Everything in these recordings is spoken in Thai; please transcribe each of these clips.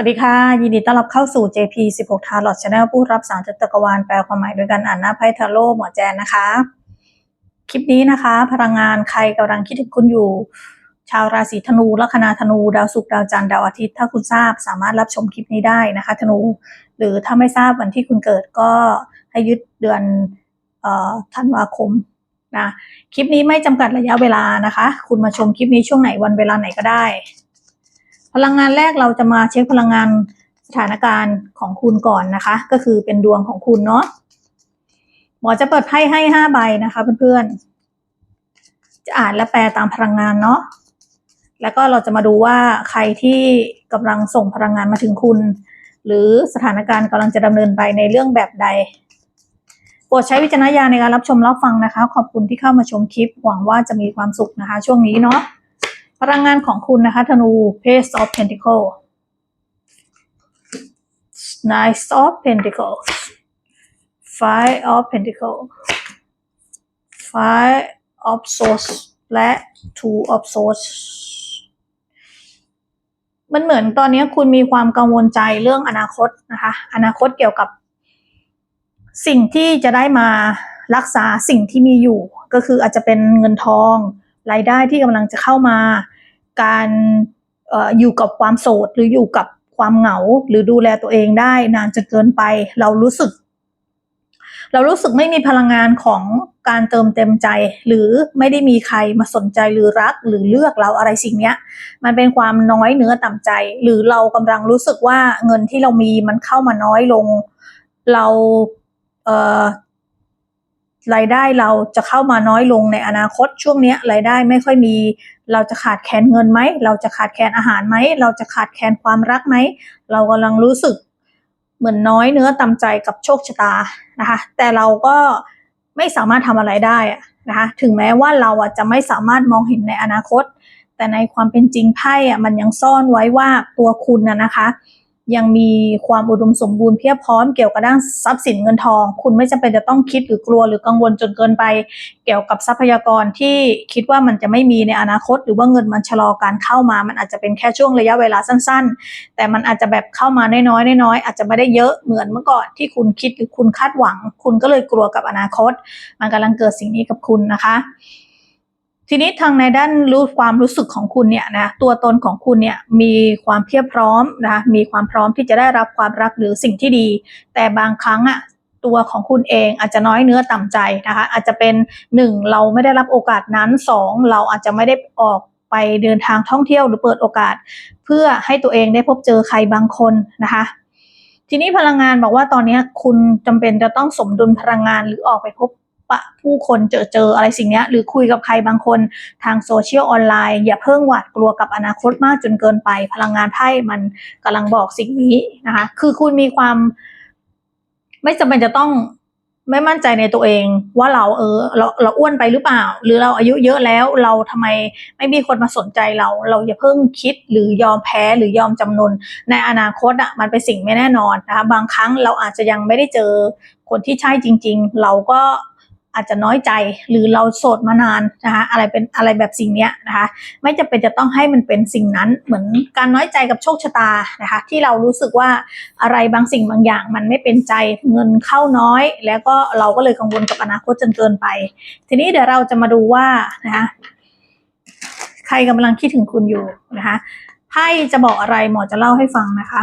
วัสดีค่ะ ยินดีต้อนรับเข้าสู่ JP 16 t a r o t Channel ผู้รับสารจักรวาลแปลความหมายโดยการอ่านหน้าไพ่ทาโร่หมอแจนนะคะ คลิปนี้นะคะ พลังงานใครกำลังคิดถึงคุณอยู่ ชาวราศีธนูลัคนาธนู ดาวศุกร์ดาวจันทร์ดาวอาทิตย์ ถ้าคุณทราบสามารถรับชมคลิปนี้ได้นะคะ ธนู หรือถ้าไม่ทราบวันที่คุณเกิดก็ให้ยึดเดือนออธันวาคมนะคลิปนี้ไม่จำกัดระยะเวลานะคะ คุณมาชมคลิปนี้ช่วงไหนวันเวลาไหนก็ได้ ลังงานแรกเราจะมาเช็คพลังงานสถานการณ์ของคุณก่อนนะคะ ก็คือเป็นดวงของคุณเนาะหมอจะเปิดไพ่ให้ห้าใบนะคะเพื่อนๆ จะอ่านและแปลตามพลังงานเนาะแล้วก็เราจะมาดูว่าใครที่กำลังส่งพลังงานมาถึงคุณ หรือสถานการณ์กำลังจะดำเนินไปในเรื่องแบบใดโปรดใช้วิจารณญาณในการรับชมรับฟังนะคะ ขอบคุณที่เข้ามาชมคลิป หวังว่าจะมีความสุขนะคะ ช่วงนี้เนาะ พลังงานของคุณนะคะธนู Page of Pentacle Knight of Pentacles Five of Pentacle Five of Swords และ Two of Swords มันเหมือนตอนนี้คุณมีความกังวลใจเรื่องอนาคตนะคะ อนาคตเกี่ยวกับ สิ่งที่จะได้มารักษาสิ่งที่มีอยู่ ก็คืออาจจะเป็นเงินทอง รายได้ที่กำลังจะเข้ามา การออยู่กับความโสดหรืออยู่กับความเหงาหรือดูแลตัวเองได้นานจนเกินไป เรารู้สึก เรารู้สึกไม่มีพลังงานของการเติมเต็มใจ หรือไม่ได้มีใครมาสนใจหรือรักหรือเลือกเราอะไรสิ่งเนี้ยมันเป็นความน้อยเนื้อต่ำใจ หรือเรากำลังรู้สึกว่าเงินที่เรามีมันเข้ามาน้อยลง เราเอ่อ รายได้เราจะเข้ามาน้อยลงในอนาคตช่วงนี้รายได้ไม่ค่อยมี เราจะขาดแคลนเงินไหม เราจะขาดแคลนอาหารไหม เราจะขาดแคลนความรักไหม เรากำลังรู้สึกเหมือนน้อยเนื้อต่ำใจกับโชคชะตานะคะ แต่เราก็ไม่สามารถทำอะไรได้นะคะ ถึงแม้ว่าเราจะไม่สามารถมองเห็นในอนาคต แต่ในความเป็นจริงไพ่อะมันยังซ่อนไว้ว่าตัวคุณนะนะคะ ยังมีความอุดมสมบูรณ์เพียบพร้อมเกี่ยวกับด้านทรัพย์สินเงินทอง คุณไม่จำเป็นจะต้องคิดหรือกลัวหรือกังวลจนเกินไป เกี่ยวกับทรัพยากรที่คิดว่ามันจะไม่มีในอนาคต หรือว่าเงินมันชะลอการเข้ามา มันอาจจะเป็นแค่ช่วงระยะเวลาสั้น ๆ แต่มันอาจจะแบบเข้ามาน้อยๆน้อยๆอาจจะไม่ได้เยอะเหมือนเมื่อก่อนที่คุณคิดหรือคุณคาดหวัง คุณก็เลยกลัวกับอนาคต มันกำลังเกิดสิ่งนี้กับคุณนะคะ ทีนี้ทางในด้านรู้ความรู้สึกของคุณเนี่ยนะตัวตนของคุณเนี่ยมีความเพียบพร้อมนะมีความพร้อมที่จะได้รับความรักหรือสิ่งที่ดี แต่บางครั้งอะตัวของคุณเองอาจจะน้อยเนื้อต่ำใจนะคะอาจจะเป็นหนึ่งเราไม่ได้รับโอกาสนั้นสองเราอาจจะไม่ได้ออกไปเดินทางท่องเที่ยวหรือเปิดโอกาส เพื่อให้ตัวเองได้พบเจอใครบางคนนะคะทีนี้พลังงานบอกว่าตอนนี้คุณจำเป็นจะต้องสมดุลพลังงานหรือออกไปพบ ปะผู้คนเจอเจออะไรสิ่งนี้หรือคุยกับใครบางคนทางโซเชียลออนไลน์ อย่าเพิ่งหวาดกลัวกับอนาคตมากจนเกินไป พลังงานไพ่มันกำลังบอกสิ่งนี้นะคะ คือคุณมีความ ไม่จำเป็นจะต้องไม่มั่นใจในตัวเองว่าเราเออเราเราอ้วนไปหรือเปล่า หรือเราอายุเยอะแล้วเราทำไมไม่มีคนมาสนใจเรา เราอย่าเพิ่งคิดหรือยอมแพ้หรือยอมจำนน ในอนาคตอะมันเป็นสิ่งไม่แน่นอนนะคะบางครั้งเราอาจจะยังไม่ได้เจอคนที่ใช่จริง ๆ เราก็ อาจจะน้อยใจหรือเราโสดมานานนะคะอะไรเป็นอะไรแบบสิ่งเนี้ยนะคะ ไม่จำเป็นจะต้องให้มันเป็นสิ่งนั้นเหมือนการน้อยใจกับโชคชะตานะคะ ที่เรารู้สึกว่าอะไรบางสิ่งบางอย่าง มันไม่เป็นใจเงินเข้าน้อย แล้วก็เราก็เลยกังวลกับอนาคตจนเกินไป ทีนี้เดี๋ยวเราจะมาดูว่านะคะใครกำลังคิดถึงคุณอยู่นะคะไพ่จะบอกอะไรหมอจะเล่าให้ฟังนะคะ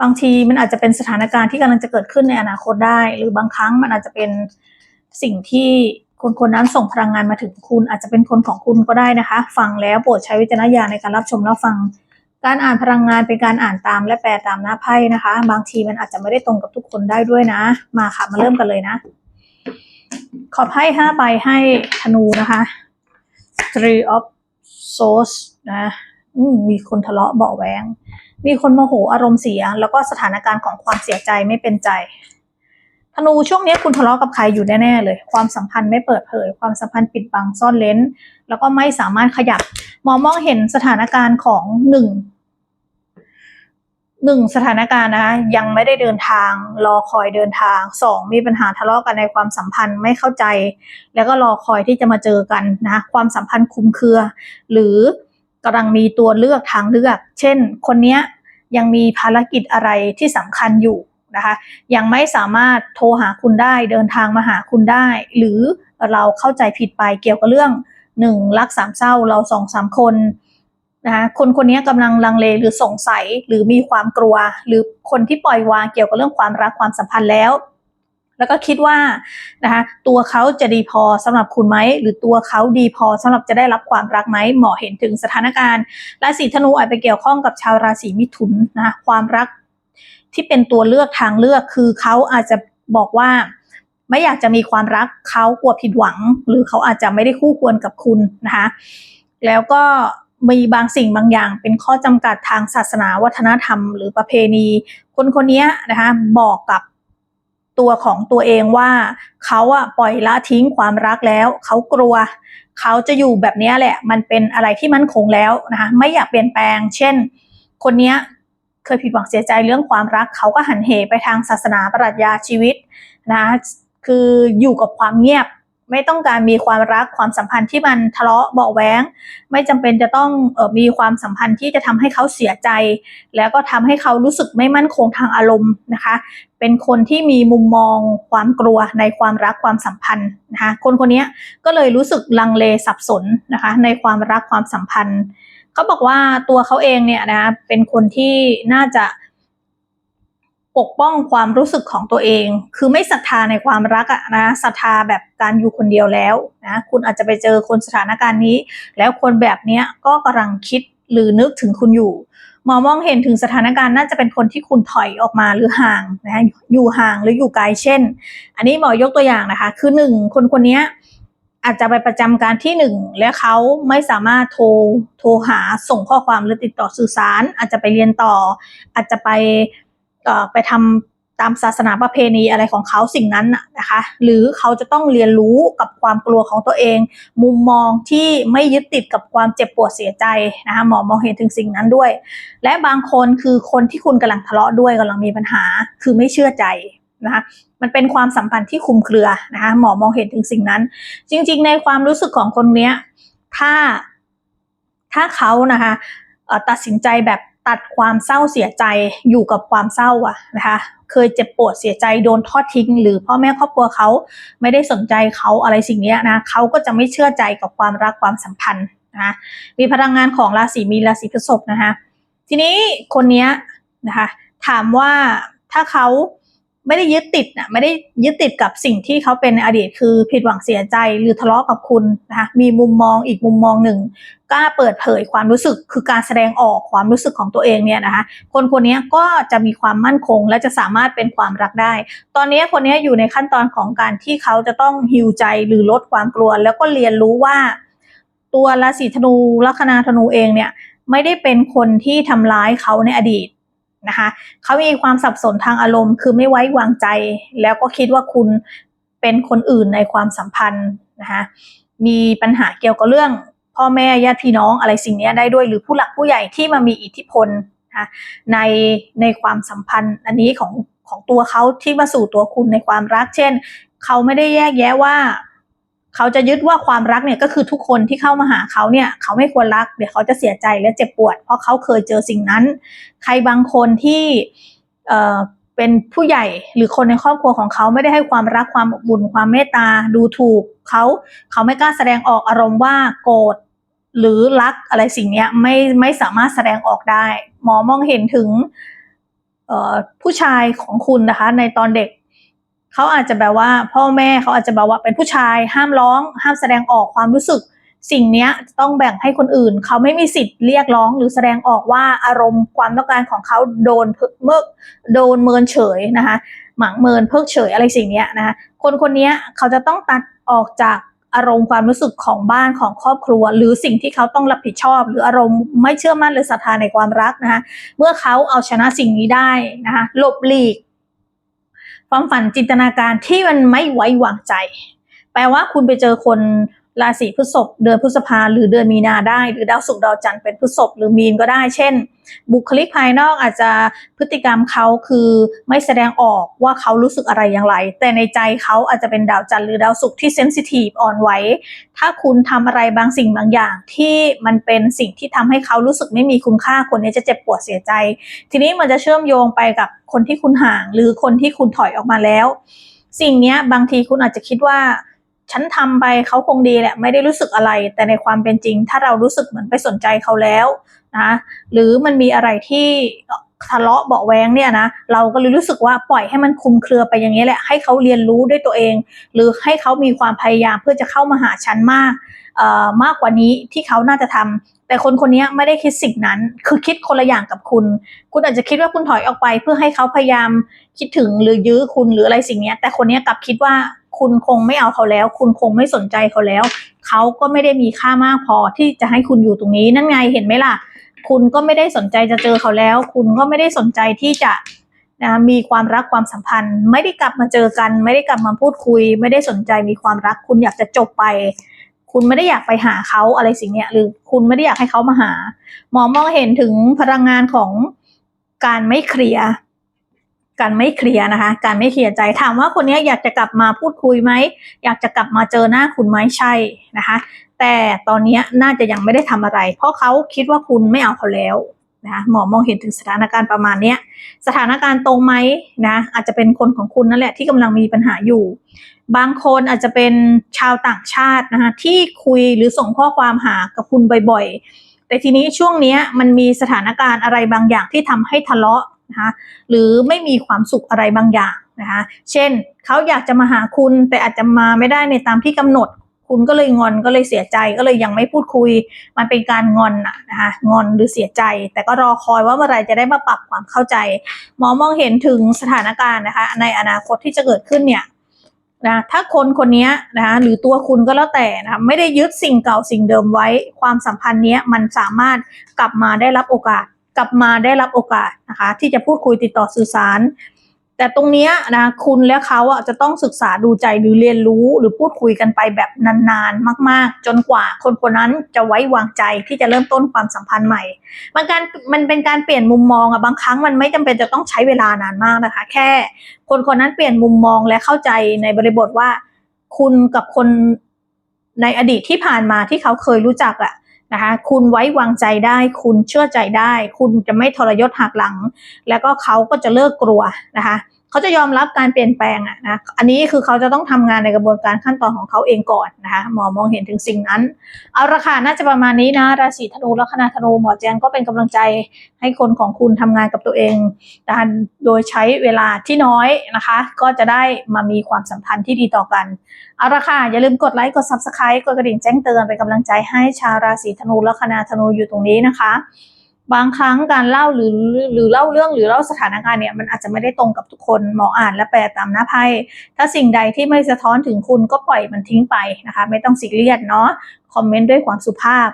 บางทีมันอาจจะเป็นสถานการณ์ที่กำลังจะเกิดขึ้นในอนาคตได้ หรือบางครั้งมันอาจจะเป็นสิ่งที่คนคนนั้นส่งพลังงานมาถึงคุณอาจจะเป็นคนของคุณก็ได้นะคะ ฟังแล้วโปรดใช้วิจารณญาณในการรับชมรับฟัง การอ่านพลังงานเป็นการอ่านตามและแปลตามหน้าไพ่นะคะ บางทีมันอาจจะไม่ได้ตรงกับทุกคนได้ด้วยนะ มาค่ะมาเริ่มกันเลยนะ ขอไพ่ห้าใบให้ธนูนะคะ Three of Swords นะมมีคนทะเลาะเบาะแวง มีคนโมโหอารมณ์เสีย แล้วก็สถานการณ์ของความเสียใจไม่เป็นใจธนูช่วงนี้คุณทะเลาะกับใครอยู่แน่ๆเลย ความสัมพันธ์ไม่เปิดเผย ความสัมพันธ์ปิดบังซ่อนเลนแล้วก็ไม่สามารถขยับมองมองเห็นสถานการณ์ของหนึ่งหนึ่งสถานการณ์นะคะยังไม่ได้เดินทาง รอคอยเดินทางสองมีปัญหาทะเลาะกันในความสัมพันธ์ไม่เข้าใจ แล้วก็รอคอยที่จะมาเจอกันนะความสัมพันธ์คุมเครือ หรือ กำลังมีตัวเลือกทางเลือก เช่น คนนี้ยยังมีภารกิจอะไรที่สำคัญอยู่นะคะยังไม่สามารถโทรหาคุณได้เดินทางมาหาคุณได้ หรือเราเข้าใจผิดไปเกี่ยวกับเรื่องหนึ่งรักสามเศร้าเราสองสามคนนะคะคนคนนี้กำลังลังเลหรือสงสัยหรือมีความกลัว หรือคนที่ปล่อยวางเกี่ยวกับเรื่องความรักความสัมพันธ์แล้ว แล้วก็คิดว่านะคะตัวเขาจะดีพอสำหรับคุณไหมหรือตัวเขาดีพอสำหรับจะได้รับความรักไหมหมอเห็นถึงสถานการณ์ราศีธนูอาจไปเกี่ยวข้องกับชาวราศีมิถุนนะคะความรักที่เป็นตัวเลือกทางเลือกคือเขาอาจจะบอกว่าไม่อยากจะมีความรักเขากลัวผิดหวัง หรือเขาอาจจะไม่ได้คู่ควรกับคุณนะคะแล้วก็มีบางสิ่งบางอย่างเป็นข้อจำกัดทางศาสนาวัฒนธรรม หรือประเพณี คนคนนี้นะคะบอกกับ ตัวของตัวเองว่าเขาอะปล่อยละทิ้งความรักแล้ว เขากลัว เขาจะอยู่แบบนี้แหละ มันเป็นอะไรที่มั่นคงแล้วนะคะไม่อยากเปลี่ยนแปลง เช่น คนเนี้ยเคยผิดหวังเสียใจเรื่องความรัก เขาก็หันเหไปทางศาสนาปรัชญาชีวิตนะคืออยู่กับความเงียบ ไม่ต้องการมีความรักความสัมพันธ์ที่มันทะเลาะเบาะแว้งไม่จำเป็นจะต้องออมีความสัมพันธ์ที่จะทำให้เขาเสียใจ แล้วก็ทำให้เขารู้สึกไม่มั่นคงทางอารมณ์นะคะ เป็นคนที่มีมุมมองความกลัวในความรักความสัมพันธ์นะคะคนคนนี้ก็เลยรู้สึกลังเลสับสนนะคะในความรักความสัมพันธ์ เขาบอกว่าตัวเขาเองเนี่ยนะเป็นคนที่น่าจะ ปกป้องความรู้สึกของตัวเอง คือไม่ศรัทธาในความรักอะนะศรัทธาแบบการอยู่คนเดียวแล้วนะคุณอาจจะไปเจอคนสถานการณ์นี้ แล้วคนแบบเนี้ยก็กำลังคิดหรือนึกถึงคุณอยู่หมอมองเห็นถึงสถานการณ์น่าจะเป็นคนที่คุณถอยออกมาหรือห่างนะอยู่ห่างหรืออยู่ไกลเช่น อันนี้หมอยกตัวอย่างนะคะ คือหนึ่งคนคนนี้อาจจะไปประจำการที่หนึ่งและเขาไม่สามารถโทรโทรหาส่งข้อความหรือติดต่อสื่อสาร อาจจะไปเรียนต่อ อาจจะไป ไปทำตามศาสนาประเพณีอะไรของเขาสิ่งนั้นนะคะ หรือเขาจะต้องเรียนรู้กับความกลัวของตัวเอง มุมมองที่ไม่ยึดติดกับความเจ็บปวดเสียใจนะคะหมอมองเห็นถึงสิ่งนั้นด้วย และบางคนคือคนที่คุณกำลังทะเลาะด้วยกำลังมีปัญหา คือไม่เชื่อใจนะคะมันเป็นความสัมพันธ์ที่คุมเครือนะคะหมอมองเห็นถึงสิ่งนั้น จริง ๆ ในความรู้สึกของคนเนี้ยถ้าถ้าเขานะคะตัดสินใจแบบ ตัดความเศร้าเสียใจอยู่กับความเศร้าอะนะคะ เคยเจ็บปวดเสียใจโดนทอดทิ้ง หรือพ่อแม่ครอบครัวเขาไม่ได้สนใจเขาอะไรสิ่งนี้นะเขาก็จะไม่เชื่อใจกับความรักความสัมพันธ์นะะมีพลังงานของราศีมีราศีพฤษภนะคะทีนี้คนนี้นะคะถามว่าถ้าเขา ไม่ได้ยึดติดนะไม่ได้ยึดติดกับสิ่งที่เขาเป็นในอดีตคือผิดหวังเสียใจหรือทะเลาะกับคุณนะคะมีมุมมองอีกมุมมองหนึ่งกล้าเปิดเผยความรู้สึกคือการแสดงออกความรู้สึกของตัวเองเนี่ยนะคะคนคนนี้ก็จะมีความมั่นคง และจะสามารถเป็นความรักได้ ตอนนี้คนนี้อยู่ในขั้นตอนของการที่เขาจะต้องฮิวใจหรือลดความกลัว แล้วก็เรียนรู้ว่า ตัวราศีธนูลัคนาธนูเองเนี่ยไม่ได้เป็นคนที่ทำร้ายเขาในอดีต นะคะเขามีความสับสนทางอารมณ์ คือไม่ไว้วางใจ แล้วก็คิดว่าคุณเป็นคนอื่นในความสัมพันธ์นะคะมีปัญหาเกี่ยวกับเรื่อง พ่อแม่ญาติพี่น้องอะไรสิ่งนี้ได้ด้วย หรือผู้หลักผู้ใหญ่ที่มามีอิทธิพลนะในในความสัมพันธ์อันนี้ของของตัวเขาที่มาสู่ตัวคุณในความรัก เช่น เขาไม่ได้แยกแยะว่า เขาจะยึดว่าความรักเนี่ยก็คือทุกคนที่เข้ามาหาเขาเนี่ยเขาไม่ควรรักเดี๋ยวเขาจะเสียใจและเจ็บปวด เพราะเขาเคยเจอสิ่งนั้น ใครบางคนที่เอ่อเป็นผู้ใหญ่หรือคนในครอบครัวของเขาไม่ได้ให้ความรักความอบอุ่นความเมตตาดูถูกเขาเขาไม่กล้าแสดงออกอารมณ์ว่าโกรธหรือรักอะไรสิ่งนี้ไม่ไม่สามารถแสดงออกได้ หมอมองเห็นถึงเอ่อผู้ชายของคุณนะคะ ในตอนเด็ก เขาอาจจะแบบว่าพ่อแม่เขาอาจจะแบบว่าเป็นผู้ชาย ห้ามร้อง ห้ามแสดงออกความรู้สึก สิ่งนี้ต้องแบ่งให้คนอื่น เขาไม่มีสิทธิ์เรียกร้องหรือแสดงออกว่าอารมณ์ความต้องการของเขาโดนเพิกเมิกโดนเมินเฉยนะคะหมังเมินเพิกเฉยอะไรสิ่งนี้นะคะคนคนนี้เขาจะต้องตัดออกจากอารมณ์ความรู้สึกของบ้านของครอบครัว หรือสิ่งที่เขาต้องรับผิดชอบ หรืออารมณ์ไม่เชื่อมั่นหรือศรัทธาในความรักนะคะเมื่อเขาเอาชนะสิ่งนี้ได้นะคะหลบหลีก ความฝันจินตนาการที่มันไม่ไว้วางใจ แปลว่าคุณไปเจอคน ราศีพฤษภเดือนพฤษภาหรือเดือนมีนาได้ หรือดาวศุกร์ดาวจันทร์เป็นพฤษภหรือมีนก็ได้ เช่น บุคลิกภายนอกอาจจะพฤติกรรมเขาคือไม่แสดงออกว่าเขารู้สึกอะไรอย่างไร แต่ในใจเขาอาจจะเป็นดาวจันทร์หรือดาวศุกร์ที่เซนซิทีฟอ่อนไหวถ้าคุณทำอะไรบางสิ่งบางอย่าง ที่มันเป็นสิ่งที่ทำให้เขารู้สึกไม่มีคุณค่าคนนี้จะเจ็บปวดเสียใจ ทีนี้มันจะเชื่อมโยงไปกับคนที่คุณห่าง หรือคนที่คุณถอยออกมาแล้ว สิ่งนี้บางทีคุณอาจจะคิดว่า ฉันทำไปเขาคงดีแหละไม่ได้รู้สึกอะไร แต่ในความเป็นจริง ถ้าเรารู้สึกเหมือนไปสนใจเขาแล้วนะหรือมันมีอะไรที่ทะเลาะเบาแวงเนี่ยนะเราก็เลยรู้สึกว่าปล่อยให้มันคุมเครือไปอย่างนี้แหละให้เขาเรียนรู้ด้วยตัวเอง หรือให้เขามีความพยายามเพื่อจะเข้ามาหาฉันมากมากกว่านี้ที่เขาน่าจะทำแต่คนคนนี้ไม่ได้คิดสิ่งนั้น คือคิดคนละอย่างกับคุณ คุณอาจจะคิดว่าคุณถอยออกไป เพื่อให้เขาพยายามคิดถึงหรือยื้อคุณหรืออะไรสิ่งนี้แต่คนนี้กลับคิดว่า คุณคงไม่เอาเขาแล้ว คุณคงไม่สนใจเขาแล้ว เขาก็ไม่ได้มีค่ามากพอที่จะให้คุณอยู่ตรงนี้นั่นไงเห็นไหมล่ะ คุณก็ไม่ได้สนใจจะเจอเขาแล้ว คุณก็ไม่ได้สนใจที่จะนะมีความรักความสัมพันธ์ ไม่ได้กลับมาเจอกัน ไม่ได้กลับมาพูดคุย ไม่ได้สนใจมีความรัก คุณอยากจะจบไป คุณไม่ได้อยากไปหาเขาอะไรสิ่งเนี้ยหรือคุณไม่ได้อยากให้เขามาหา หมอมองเห็นถึงพลังงานของการไม่เคลียร์ การไม่เคลียร์นะคะ การไม่เคลียร์ใจถามว่าคนนี้อยากจะกลับมาพูดคุยไหมอยากจะกลับมาเจอหน้าคุณไหมใช่นะคะ แต่ตอนนี้น่าจะยังไม่ได้ทำอะไร เพราะเขาคิดว่าคุณไม่เอาเขาแล้วนะะหมอมองเห็นถึงสถานการณ์ประมาณนี้สถานการณ์ตรงไหมนะอาจจะเป็นคนของคุณนั่นแหละที่กำลังมีปัญหาอยู่ บางคนอาจจะเป็นชาวต่างชาตินะคะที่คุยหรือส่งข้อความหากับคุณบ่อยๆ แต่ทีนี้ช่วงนี้มันมีสถานการณ์อะไรบางอย่างที่ทำให้ทะเลาะ นะคะหรือไม่มีความสุขอะไรบางอย่างนะคะเช่นเขาอยากจะมาหาคุณแต่อาจจะมาไม่ได้ในตามที่กำหนด คุณก็เลยงอนก็เลยเสียใจก็เลยยังไม่พูดคุย มันเป็นการงอนนะนะคะงอนหรือเสียใจ แต่ก็รอคอยว่าเมื่อไรจะได้มาปรับความเข้าใจหมอมองเห็นถึงสถานการณ์นะคะในอนาคตที่จะเกิดขึ้นเนี่ยนะถ้าคนคนนี้นะคะหรือตัวคุณก็แล้วแต่นะคะไม่ได้ยึดสิ่งเก่าสิ่งเดิมไว้ ความสัมพันธ์นี้มันสามารถกลับมาได้รับโอกาส กลับมาได้รับโอกาสนะคะ ที่จะพูดคุยติดต่อสื่อสาร แต่ตรงนี้นะคุณและเขาอะจะต้องศึกษาดูใจหรือเรียนรู้หรือพูดคุยกันไปแบบนานๆ มาก ๆ จนกว่าคนคนนั้นจะไว้วางใจที่จะเริ่มต้นความสัมพันธ์ใหม่มันการมันเป็นการเปลี่ยนมุมมองอะบางครั้งมันไม่จำเป็นจะต้องใช้เวลานานมากนะคะ แค่ คนคนนั้นเปลี่ยนมุมมองและเข้าใจในบริบทว่า คุณกับคนในอดีตที่ผ่านมาที่เขาเคยรู้จักอะ นะคะคุณไว้วางใจได้ คุณเชื่อใจได้ คุณจะไม่ทรยศหักหลัง แล้วก็เขาก็จะเลิกกลัวนะคะ เขาจะยอมรับการเปลี่ยนแปลงอะนะ อันนี้คือเขาจะต้องทำงานในกระบวนการขั้นตอนของเขาเองก่อนนะคะหมอมองเห็นถึงสิ่งนั้น เอาละค่ะน่าจะประมาณนี้นะ ราศีธนูลัคนาธนูหมอแจงก็เป็นกำลังใจให้คนของคุณทำงานกับตัวเองนะคะโดยใช้เวลาที่น้อยนะคะ ก็จะได้มามีความสัมพันธ์ที่ดีต่อกัน เอาละค่ะอย่าลืมกดไลค์กด subscribe กดกระดิ่งแจ้งเตือนเป็นกำลังใจให้ชาวราศีธนูลัคนาธนูอยู่ตรงนี้นะคะ บางครั้งการเล่าหรือหรือเล่าเรื่องหรือเล่าสถานการณ์เนี่ยมันอาจจะไม่ได้ตรงกับทุกคนหมออ่านและแปลตามหน้าไพ่ถ้าสิ่งใดที่ไม่สะท้อนถึงคุณก็ปล่อยมันทิ้งไปนะคะ ไม่ต้องซีเรียสเนาะคอมเมนต์ด้วยความสุภาพ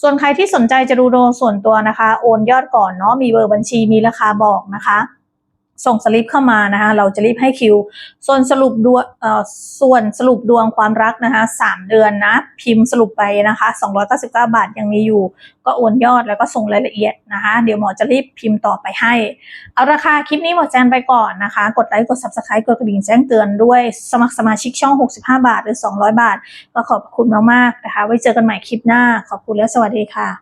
ส่วนใครที่สนใจจะดูโดส่วนตัวนะคะ โอนยอดก่อนเนาะมีเบอร์บัญชีมีราคาบอกนะคะ ส่งสลิปเข้ามานะคะ เราจะรีบให้คิว ส่วนสรุปดวงส่วนสรุปดวงความรักนะคะสามเดือนนะ พิมพ์สรุปไปนะคะ299 บาทยังมีอยู่ ก็โอนยอดแล้วก็ส่งรายละเอียดนะคะ เดี๋ยวหมอจะรีบพิมพ์ต่อไปให้ เอาราคาคลิปนี้หมดแจนไปก่อนนะคะ กดไลค์กด subscribe กดกระดิ่งแจ้งเตือนด้วยสมัครสมาชิกช่อง 65 บาทหรือ 200 บาท ก็ขอบคุณมากๆนะคะ ไว้เจอกันใหม่คลิปหน้า ขอบคุณและสวัสดีค่ะ